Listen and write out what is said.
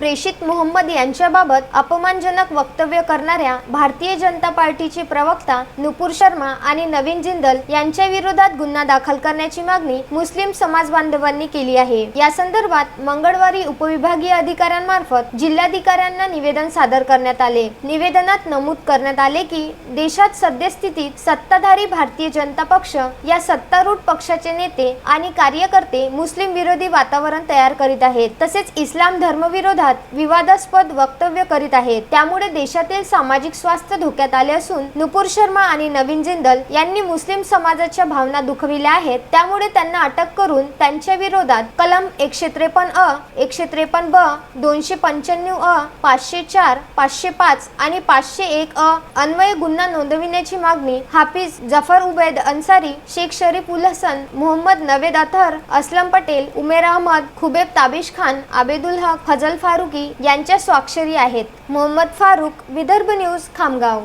प्रेषित मोहम्मद यांच्याबाबत अपमानजनक वक्तव्य करणाऱ्या भारतीय जनता पार्टीचे प्रवक्ता नुपूर शर्मा आणि नवीन जिंदल यांच्या विरोधात गुन्हा दाखल करण्याची मागणी मुस्लिम समाज बांधवांनी केली आहे. या संदर्भात मंगळवारी उपविभागीय अधिकाऱ्यांमार्फत जिल्हाधिकाऱ्यांना निवेदन सादर करण्यात आले. निवेदनात नमूद करण्यात आले की देशात सद्यस्थितीत सत्ताधारी भारतीय जनता पक्ष या सत्तारूढ पक्षाचे नेते आणि कार्यकर्ते मुस्लिम विरोधी वातावरण तयार करीत आहेत. तसेच इस्लाम धर्मविरोधात विवादास्पद वक्तव्य करीत आहेत. त्यामुळे देशातील सामाजिक स्वास्थ्य धोक्यात आले असून नुपूर शर्मा आणि नवीन जिंदल यांनी मुस्लिम समाजाच्या भावना दुखविल्या आहेत. त्यामुळे त्यांना अटक करून त्यांच्या विरोधात कलम एकशे त्रेपन्न अ एकशे त्रेपन्न ब दोनशे पंच्याण्णव अ पाचशे चार पाचशे पाच आणि पाचशे एक अ अन्वय गुन्हा नोंदविण्याची मागणी हाफिज जफर उबैद अन्सारी शेख शरीफ उल हसन मोहम्मद नवेद अथर असलम पटेल उमेर अहमद खुबेब ताबिश खान आबेदुल हक फजल फारुकी यांच्या स्वाक्षरी आहेत. मोहम्मद फारुक विदर्भ न्यूज खामगाव.